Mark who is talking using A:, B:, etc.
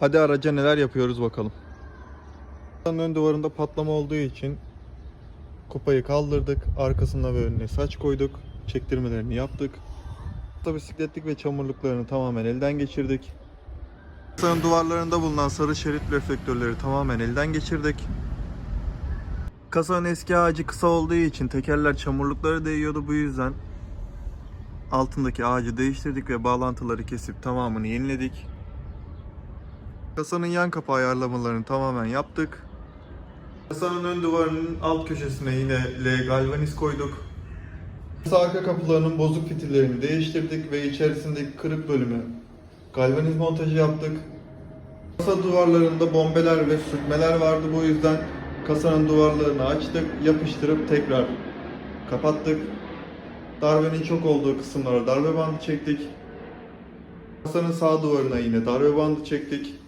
A: Hadi araca neler yapıyoruz bakalım. Ön duvarında patlama olduğu için kupayı kaldırdık. Arkasına ve önüne saç koyduk. Çektirmelerini yaptık. Bisikletlik ve çamurluklarını tamamen elden geçirdik. Kasanın duvarlarında bulunan sarı şerit reflektörleri tamamen elden geçirdik. Kasanın eski ağacı kısa olduğu için tekerler çamurlukları değiyordu bu yüzden altındaki ağacı değiştirdik ve bağlantıları kesip tamamını yeniledik. Kasanın yan kapı ayarlamalarını tamamen yaptık. Kasanın ön duvarının alt köşesine yine L galvaniz koyduk. Kasa arka kapılarının bozuk fitillerini değiştirdik ve içerisindeki kırık bölümü galvaniz montajı yaptık. Kasa duvarlarında bombeler ve sürtmeler vardı bu yüzden kasanın duvarlarını açtık, yapıştırıp tekrar kapattık. Darbenin çok olduğu kısımlara darbe bandı çektik. Kasanın sağ duvarına yine darbe bandı çektik.